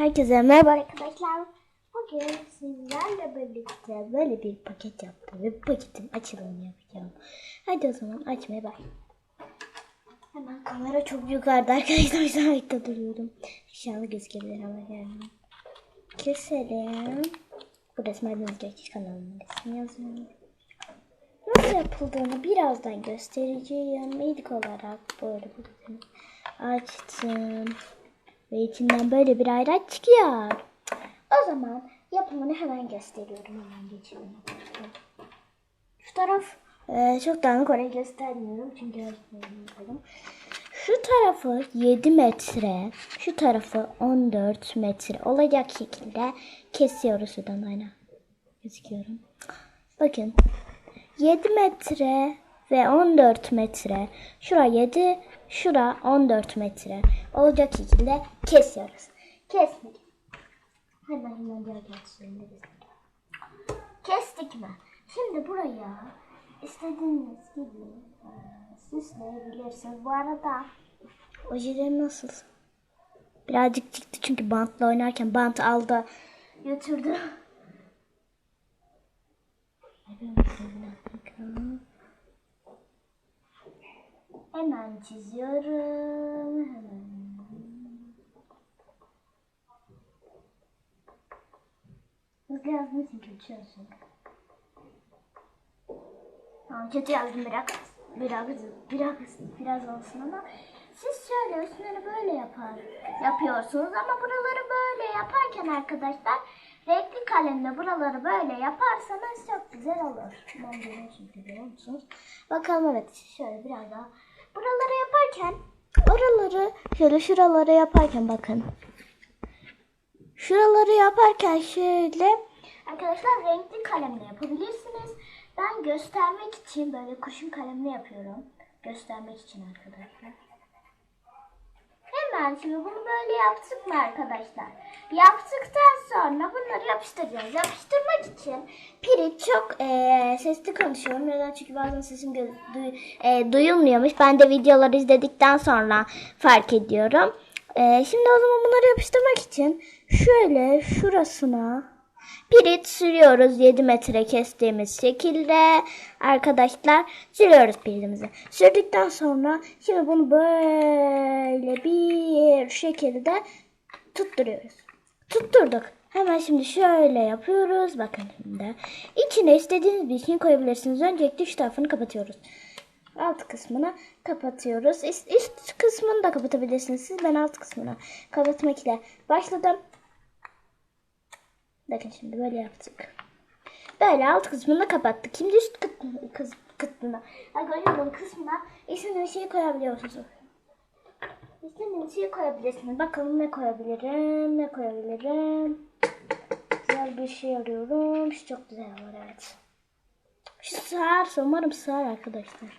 Herkese merhaba arkadaşlar. Bugün sizlerle birlikte böyle bir paket yaptım ve bu paketin açılımını yapacağım. Hadi o zaman açmaya bak. Hemen kamera çok yukarıda arkadaşlar. Sabit'te duruyorum. İnşallah gözükebilir ama gelmiyor. Keselim. Bu resmen Geç kanalının resmi yazıyorum. Nasıl yapıldığını birazdan göstereceğim. İlk olarak böyle bunu açtım. Ve içinden böyle bir ayraç çıkıyor. O zaman yapımını hemen gösteriyorum. Hemen geçelim. Şu taraf e, çok dağınık orayı göstermiyorum. Çünkü Şu tarafı 7 metre, şu tarafı 14 metre olacak şekilde kesiyoruz şuradan aynen. Gözüküyorum. Bakın 7 metre ve 14 metre. Şura 7, şura 14 metre. Olacak şekilde kesiyoruz. Kesmedik. Hemen hemen gel gelsin. Kestik mi? Şimdi buraya istediğiniz gibi e, süsleyebilirsiniz. Bu arada ojeleri nasıl? Birazcık çıktı çünkü bantla oynarken bant aldı götürdü. Hemen çiziyorum. Hemen. Hızlı için kötü yazıyorum. Tamam kötü yazdım biraz. Biraz, biraz, biraz olsun ama siz şöyle üstleri böyle yapar, yapıyorsunuz ama buraları böyle yaparken arkadaşlar renkli kalemle buraları böyle yaparsanız çok güzel olur. Görüyorum çünkü görüyor musunuz? Bakalım evet şöyle biraz daha. Buraları yaparken oraları şöyle şuraları yaparken bakın. Şuraları yaparken şöyle arkadaşlar renkli kalemle yapabilirsiniz. Ben göstermek için böyle kurşun kalemle yapıyorum. Göstermek için arkadaşlar. Hemen şimdi bunu böyle yaptık mı arkadaşlar? Yaptıktan sonra bunları yapıştıracağız. Yapıştırmak için pirit çok e, sesli konuşuyorum. Neden? Çünkü bazen sesim duy- e, duyulmuyormuş. Ben de videoları izledikten sonra fark ediyorum. E, şimdi o zaman bunları yapıştırmak için şöyle şurasına pirit sürüyoruz 7 metre kestiğimiz şekilde arkadaşlar sürüyoruz piritimizi. Sürdükten sonra şimdi bunu böyle bir şekilde tutturuyoruz. Tutturduk. Hemen şimdi şöyle yapıyoruz. Bakın şimdi. İçine istediğiniz bir şey koyabilirsiniz. Öncelikle şu tarafını kapatıyoruz. Alt kısmını kapatıyoruz. Üst, üst kısmını da kapatabilirsiniz. Siz ben alt kısmını kapatmak ile başladım. Bakın şimdi böyle yaptık. Böyle alt kısmını kapattık. Şimdi üst kısmına, kıs, kısmına, bunun kısmına istediğiniz şeyi koyabiliyorsunuz. İstediğiniz şeyi koyabilirsiniz. Bakalım ne koyabilirim, ne koyabilirim. Güzel bir şey arıyorum. Şu çok güzel olur evet. Şu sığar, umarım sığar arkadaşlar.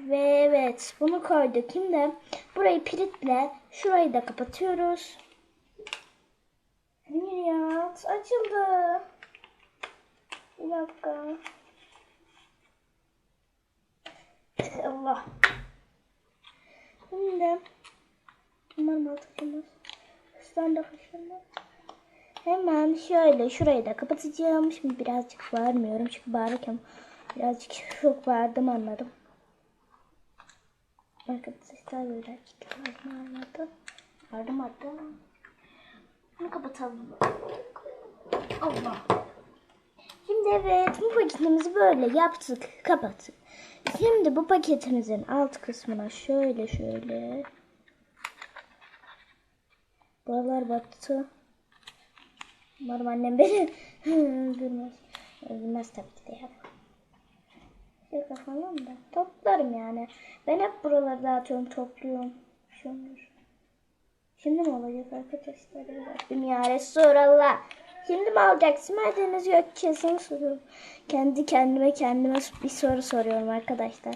Ve evet bunu koyduk. Şimdi burayı piritle şurayı da kapatıyoruz. Niyat açıldı. Bir dakika. Allah. Şimdi umarım atışılmaz. Üstten de kaçırmaz. Hemen şöyle şurayı da kapatacağım. Şimdi birazcık bağırmıyorum çünkü bağırırken birazcık çok bağırdım anladım. Arkadaşlar birazcık bağırmadı. Bağırdım hatta. Bunu kapatalım. Allah. Şimdi evet bu paketimizi böyle yaptık. Kapattık. Şimdi bu paketimizin alt kısmına şöyle şöyle. Buralar battı. Umarım annem beni öldürmez. Öldürmez tabii ki de yap. Şaka falan da. Toplarım yani. Ben hep buraları dağıtıyorum, topluyorum. Şunlar. Şimdi mi olacak arkadaşlar? Rabbim ya Resulallah. Şimdi mi alacaksın? Madeniz yok kesin soruyorum. Kendi kendime kendime bir soru soruyorum arkadaşlar.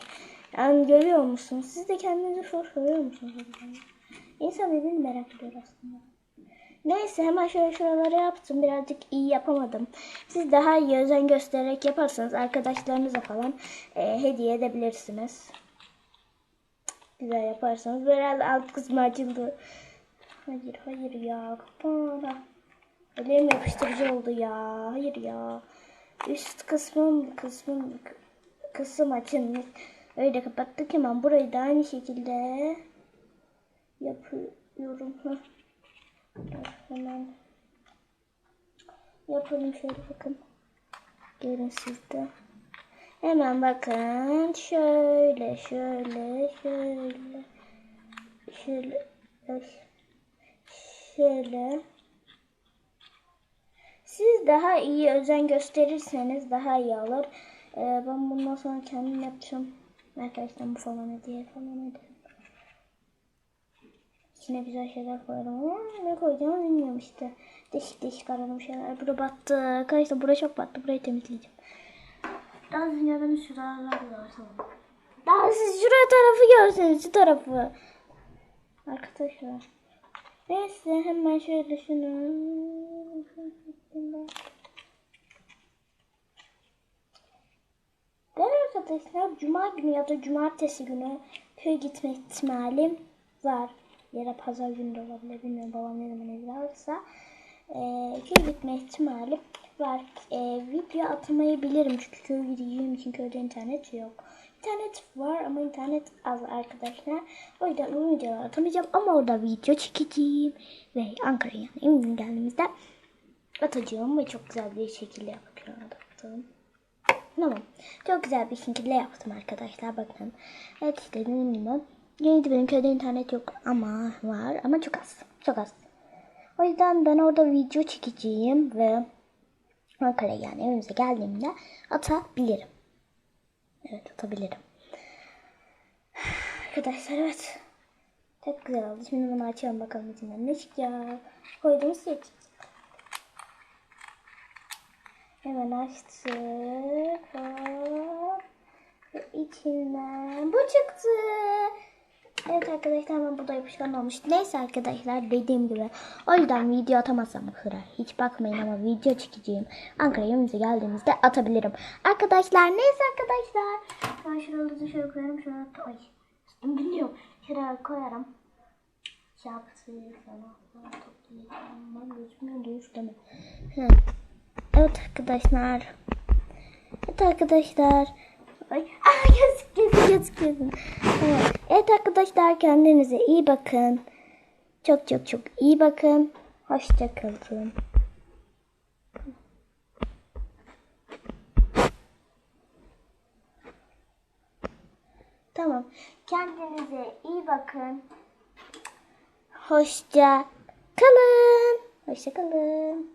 Yani görüyor musunuz? Siz de kendinize soru soruyor musunuz? İnsan birbirini merak ediyor aslında. Neyse hemen şöyle şuraları yaptım. Birazcık iyi yapamadım. Siz daha iyi özen göstererek yaparsanız arkadaşlarınıza falan e, hediye edebilirsiniz. Güzel yaparsanız. Böyle alt kısmı açıldı. Hayır hayır ya kapan. Elim yapıştırıcı oldu ya. Hayır ya. Üst kısmım kısmım kısım açılmış. Öyle kapattık hemen burayı da aynı şekilde yapıyorum. Heh. Hemen yapalım şöyle bakın. Görün siz de. Hemen bakın. Şöyle, şöyle, şöyle. Şöyle. Şöyle. Siz daha iyi özen gösterirseniz daha iyi olur. Ee, ben bundan sonra kendim yapacağım. Arkadaşlar bu falan hediye falan ederim. İçine güzel şeyler koyarım ama ne koyacağımı bilmiyorum işte. Değişik değişik aradım şeyler. Bura battı. Arkadaşlar bura çok battı. Burayı temizleyeceğim. Daha dünyadan şuralar var tamam. Daha siz şuraya tarafı görseniz şu tarafı. Arkadaşlar. Neyse hemen şöyle şunu. Ben arkadaşlar cuma günü ya da cumartesi günü köye gitme ihtimalim var. Ya da pazar günü de olabilir. Bilmiyorum babam ne zaman evde alırsa. Ee, köye gitme ihtimalim var. Ee, video atmayı bilirim çünkü köye gideceğim için köyde internet yok. İnternet var ama internet az arkadaşlar. O yüzden bu videoları atamayacağım ama orada video çekeceğim. Ve Ankara'ya yani eminim geldiğimizde atacağım ve çok güzel bir şekilde yapacağım. Tamam. Çok güzel bir şekilde yaptım arkadaşlar. Bakın. Evet işte dediğim gibi. Yeni benim köyde internet yok ama var ama çok az. Çok az. O yüzden ben orada video çekeceğim ve Ankara'ya yani evimize geldiğimde atabilirim. Evet atabilirim. Arkadaşlar evet. Çok güzel oldu. Şimdi bunu açalım bakalım içinden ne çıkacak. Koydum seç. Hemen açtık. Ve içinden bu çıktı. Evet arkadaşlar ben burada yapışkan olmuş. Neyse arkadaşlar dediğim gibi. O yüzden video atamazsam hıra. Hiç bakmayın ama video çekeceğim. Ankara'ya evimize geldiğimizde atabilirim. Arkadaşlar neyse arkadaşlar. Ben şuraları dışarı koyarım. Şöyle ay. Biliyorum. Şuraya koyarım. Hı. Evet arkadaşlar. Evet arkadaşlar. Ay, aa, yazık yazık yazık yazık. Evet. evet arkadaşlar kendinize iyi bakın. Çok çok çok iyi bakın. Hoşça kalın. Tamam. Kendinize iyi bakın. Hoşça kalın. Hoşça kalın.